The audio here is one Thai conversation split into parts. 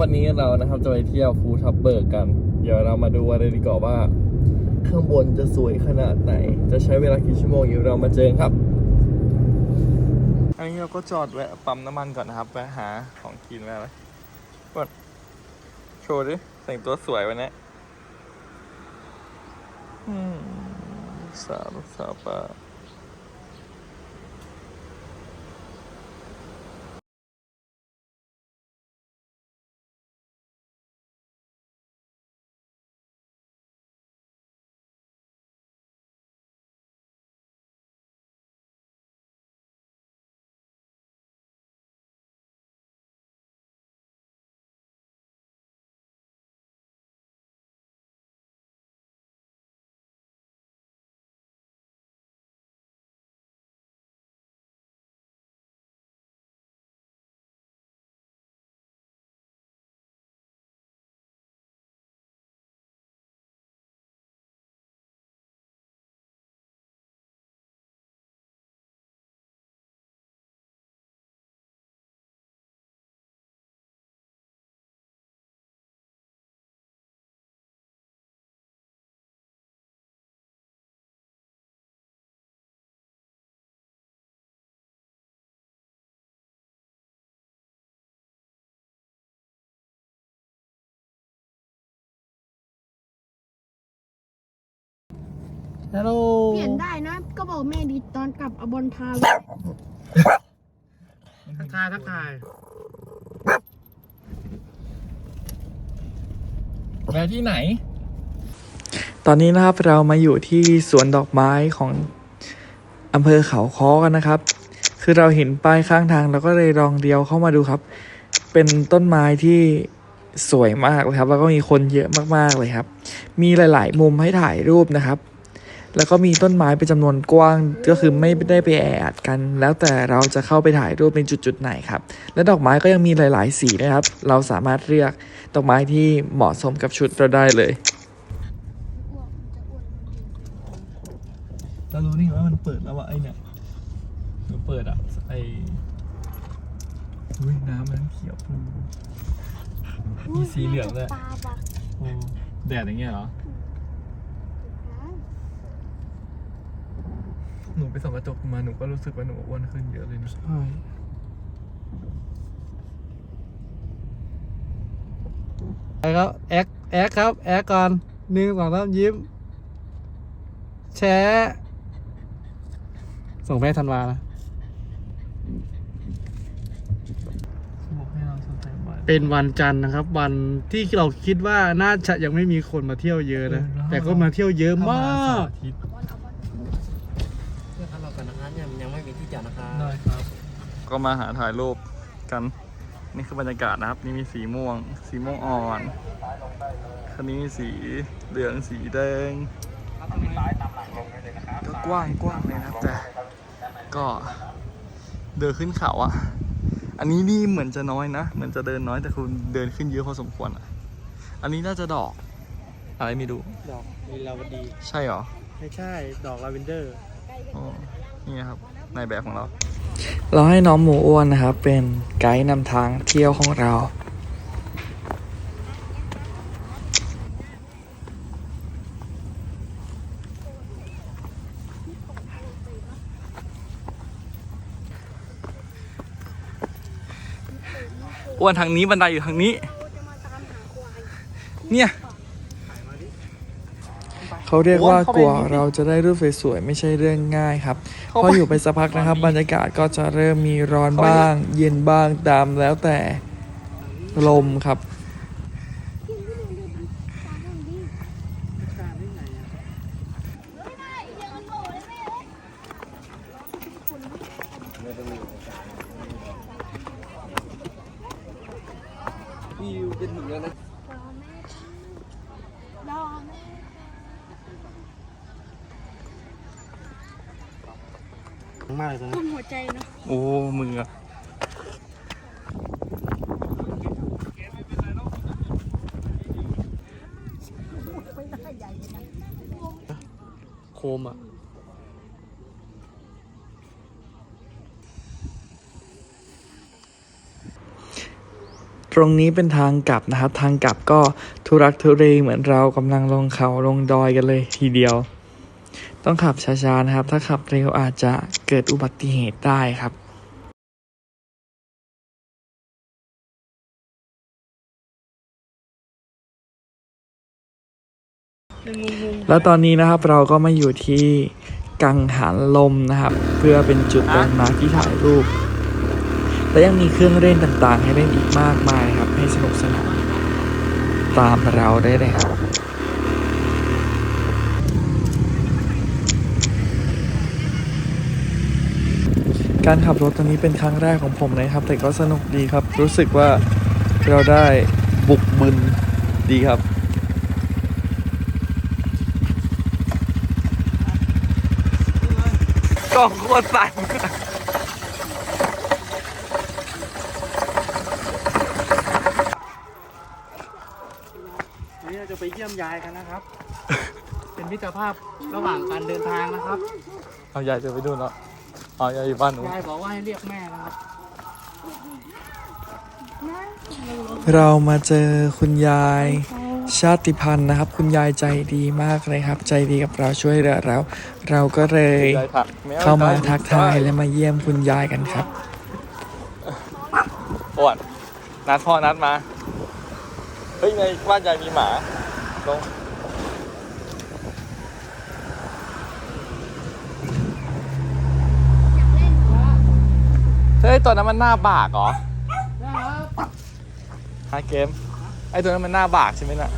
วันนี้เรานะครับจะไปเที่ยวภูทับเบิกกัน เดี๋ยวเรามาดูกันเลยดีกว่าว่า ข้างบนจะสวยขนาดไหน จะใช้เวลากี่ชั่วโมงอยู่เรามาเจอครับ อันนี้เราก็จอดแวะปั๊มน้ำมันก่อนนะครับแวะหาของกินแวะอะไรกดโชว์ดิแต่งตัวสวยวันนี้อืมสาวสาวป้า ฮัลโหลเปลี่ยนได้นะ ก็บอกแม่ดีตอนกลับเอาบอลพาทักทายทักทายแวะที่ไหน ตอนนี้นะครับเรามาอยู่ที่สวนดอกไม้ของอำเภอเขาค้อกันนะครับ คือเราเห็นป้ายข้างทางเราก็เลยลองเดียวเข้ามาดูครับ เป็นต้นไม้ที่สวยมากเลยครับ แล้วก็มีคนเยอะมากๆเลยครับ มีหลาย ๆ มุมให้ถ่ายรูปนะครับ แล้วก็มีต้นไม้เป็นจำนวนกว้างก็คือไม่ได้ไปแออัดกัน แล้วแต่เราจะเข้าไปถ่ายรูปในจุดๆไหนครับ และดอกไม้ก็ยังมีหลาย ๆ สีนะครับ เราสามารถเลือกดอกไม้ที่เหมาะสมกับชุดเราได้เลยเรารู้นี่ว่ามันเปิดแล้วว่าไอเนี่ยมันเปิดอะไออุ้ยน้ำมันเขียวพูมีสีเหลืองด้วยปลาบักโอ้แดดอย่างเงี้ยเหรอ หนูไปส่องกระจกมาหนูก็รู้สึกว่าหนูอ้วนขึ้นเยอะเลยนะใช่ไปครับแอคแอคครับ แอคก่อนหนึ่งสองสามยิ้ม แชร์ส่งแม่ธันวานะบอกให้เราสนใจบ่อยเป็นวันจันทร์นะครับ วันที่เราคิดว่าน่าจะยังไม่มีคนมาเที่ยวเยอะนะ แต่ก็มาเที่ยวเยอะมากอาทิตย์ เพื่อนเรากันนะคะยังยังไม่มีที่จอดนะคะ ได้ครับ ก็มาหาถ่ายรูปกัน นี่คือบรรยากาศนะครับ นี่มีสีม่วง สีม่วงอ่อนคันนี้มีสีเหลืองสีแดงก็กว้างกว้างเลยนะครับแต่ก็เดินขึ้นเขาอะ อันนี้นี่เหมือนจะน้อยนะ เหมือนจะเดินน้อยแต่คุณเดินขึ้นเยอะพอสมควรอะ อันนี้น่าจะดอก อะไรไม่รู้ดอกลีลาวดี ใช่เหรอ ไม่ใช่ ดอกลาเวนเดอร์ อ๋อ นี่ครับนายแบบของเรา เราให้น้องหมูอ้วนนะครับ เป็นไกด์นำทางเที่ยวของเราอ้วนทางนี้บันไดอยู่ทางนี้ เนี่ย เขาเรียกว่ากลัวเราจะได้รูปสวยๆไม่ใช่เรื่องง่ายครับพออยู่ไปสักพักนะครับ บรรยากาศก็จะเริ่มมีร้อนบ้าง เย็นบ้างตามแล้วแต่ลมครับ วิวจะถึงแล้วนะ รอแม่ มากเลยตอนนี้กุมหัวใจเนาะโอ้มืออะโคมอะรรงนี้เป็นทางกลับนะครับ ทางกลับก็ทุรักทุเรเหมือนเรากำลังลงเขาลงดอยกันเลยทีเดียว ต้องขับช้าๆนะครับ ถ้าขับเร็วอาจจะเกิดอุบัติเหตุได้ครับแล้วตอนนี้นะครับเราก็มาอยู่ที่กังหันลมนะครับ เพื่อเป็นจุดแลนด์มาร์คที่ถ่ายรูป และยังมีเครื่องเล่นต่างๆ ให้เล่นอีกมากมายครับ ให้สนุกสนานตามเราได้เลยครับ การขับรถตอนนี้เป็นครั้งแรกของผมเลยครับ แต่ก็สนุกดีครับ รู้สึกว่าเราได้บุกบึนดีครับกล้องโคตรสั่นวันนี้เราจะไปเยี่ยมยายกันนะครับ เป็นมิตรภาพระหว่างการเดินทางนะครับ เอายายจะไปดูเนาะ เอายายอยู่บ้านหนูยายบอกว่าให้เรียกแม่นะครับเรามาเจอคุณยายชาติพันธุ์นะครับ คุณยายใจดีมากเลยครับ ใจดีกับเราช่วยเหลือเรา เราก็เลยเข้ามาทักทายและมาเยี่ยมคุณยายกันครับอ้วนนัดพ่อนัดมา เฮ้ยในบ้านยายมีหมาลง ฮ้ยตัวนั้นมันหน้าบากเหรอฮาเกม ไอตัวนั้นมันหน้าบากใช่ไหมน่ะ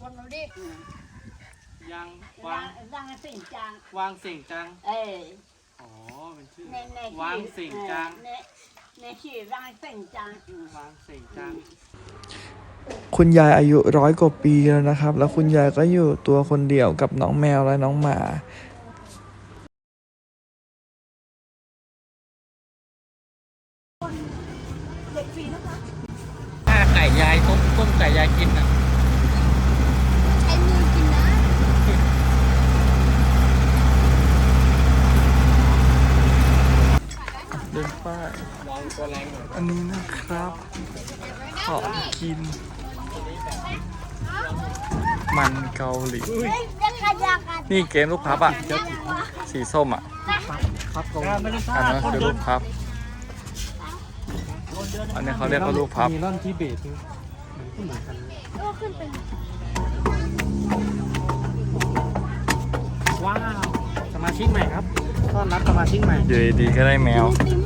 วันเราดิยังวางวางสิ่งจังวางสิ่งจัง เออ อ๋อเป็นชื่อ ในใน วาง สิ่งจังในในชื่อวางสิ่งจังอืมวางสิ่งจัง คุณยายอายุร้อยกว่าปีแล้วนะครับ แล้วคุณยายก็อยู่ตัวคนเดียวกับน้องแมวและน้องหมา ป้ายลองตัวแรงหน่อยอันนี้นะครับ ของกิน มันเกาหลีเฮ้ยจะขยักกันนี่เกมลูกพับอะ สีส้มอะ ครับผมอันนั้นคือลูกพับ อันนี้เขาเรียกว่าลูกพับมีร่อนที่เบสด้วยเหมือนกันก็ขึ้นไปว้าว สมาชิกใหม่ครับ ต้อนรับสมาชิกใหม่อยู่ดีๆก็ได้แมวติ้ม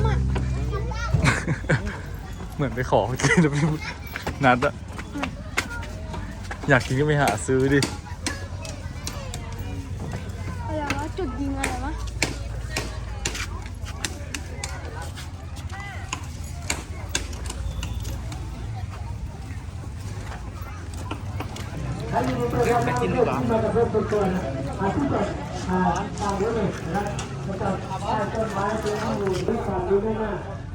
อะ เหมือนไปขอเขากินแล้วพี่นัดอะอยากกินก็ไปหาซื้อดิอะไรวะจุดยิงอะไรวะจะกินหรือ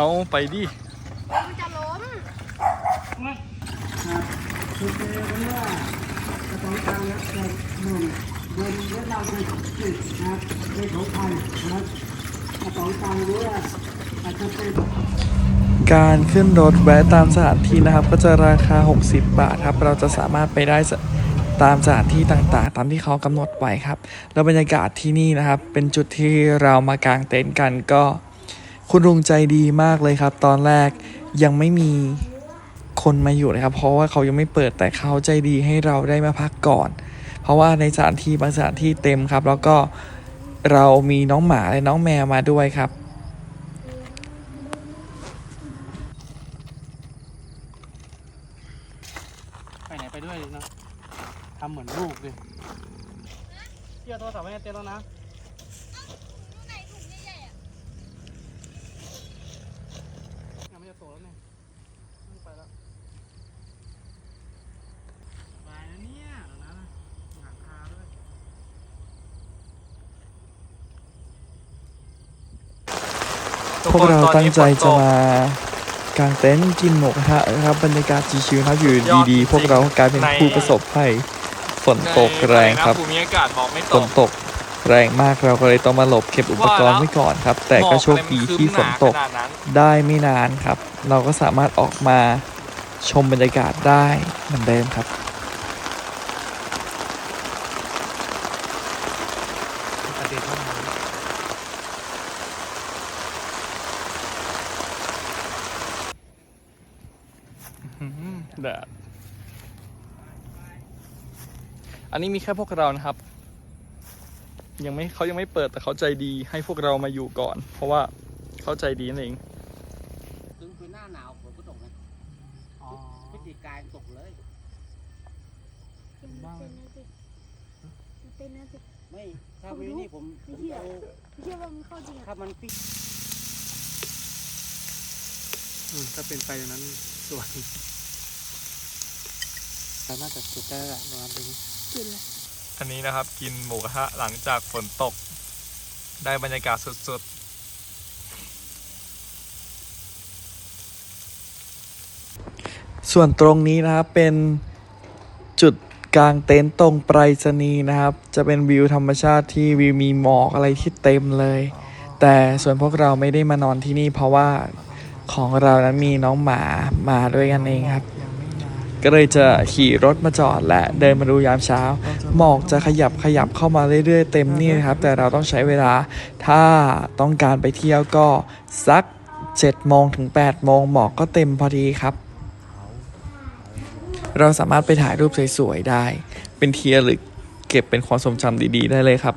เอาไปดิมันจะล้มการขึ้นรถแวะตามสถานที่นะครับ ก็จะราคา 60 บาทครับ เราจะสามารถไปได้ตามสถานที่ต่างๆ ตามที่เขากำหนดไว้ครับ แล้วบรรยากาศที่นี่นะครับ เป็นจุดที่เรามากางเต็นท์กันก็ คุณลุงใจดีมากเลยครับ ตอนแรกยังไม่มีคนมาอยู่นะครับ เพราะว่าเขายังไม่เปิดแต่เขาใจดีให้เราได้มาพักก่อน เพราะว่าในสถานที่บางสถานที่เต็มครับ แล้วก็เรามีน้องหมาและน้องแมวมาด้วยครับไปไหนไปด้วยเลยนะทำเหมือนลูกเลยเที่ยโทรศัพท์ไม่ได้เต้นแล้วนะ แล้วเนี่ยไม่ไปแล้วสบายนะเนี่ยตรงนั้นน่ะหลังคาด้วยพวกเราตั้งใจจะมากางเต็นท์กินหมูกระทะนะครับบรรยากาศชิวๆนะครับอยู่ดีๆ พวกเรากลายเป็นผู้ประสบภัยฝนตกแรงครับภูมิอากาศบอกไม่ฝตนก ตก แรงมากเราก็เลยต้องมาหลบเก็บอุปกรณ์ไว้ก่อนครับ แต่ก็โชคดีที่ฝนตกไรมันนาขนาดนั้นได้ไม่นานครับ เราก็สามารถออกมาชมบรรยากาศได้เหมือนเดิมครับเด็นเข้ามาแดดอันนี้มีแค่พวกเรานะครับ ยังไม่เขายังไม่เปิดแต่เขาใจดีให้พวกเรามาอยู่ก่อน เพราะว่าเขาใจดีนั่นเองถึงคือหน้าหนาวฝนก็ตกนะอ๋อพฤศจิกายนตกเลยเต้นนะสิเต้นนะสิไม่ถ้ามีนี่ผมผมไม่เชื่อเอาไม่เชื่อว่ามันเข้าจริงอะถ้ามันปิดอืมถ้าเป็นไปอย่างนั้นสวยแต่น่าจะสุดได้แหละประมาณนี้ขึ้นเลย อันนี้นะครับ กินหมูกระทะหลังจากฝนตก ได้บรรยากาศสุดส่วนตรงนี้นะครับเป็นจุดกลางเต็นท์ตรงไปรษณีย์นะครับ จะเป็นวิวธรรมชาติที่วิวมีหมอกอะไรที่เต็มเลย แต่ส่วนพวกเราไม่ได้มานอนที่นี่เพราะว่าของเรานั้นมีน้องหมามาด้วยกันเองครับ ก็เลยจะขี่รถมาจอดและเดินมาดูยามเช้า หมอกจะขยับขยับเข้ามาเรื่อยๆเต็มนี่นะครับ แต่เราต้องใช้เวลา ถ้าต้องการไปเที่ยวก็สัก7โมงถึง8โมงหมอกก็เต็มพอดีครับ เราสามารถไปถ่ายรูปสวยๆได้ เป็นเที่ยร์หรือเก็บเป็นความทรงจำดีๆ ได้เลยครับ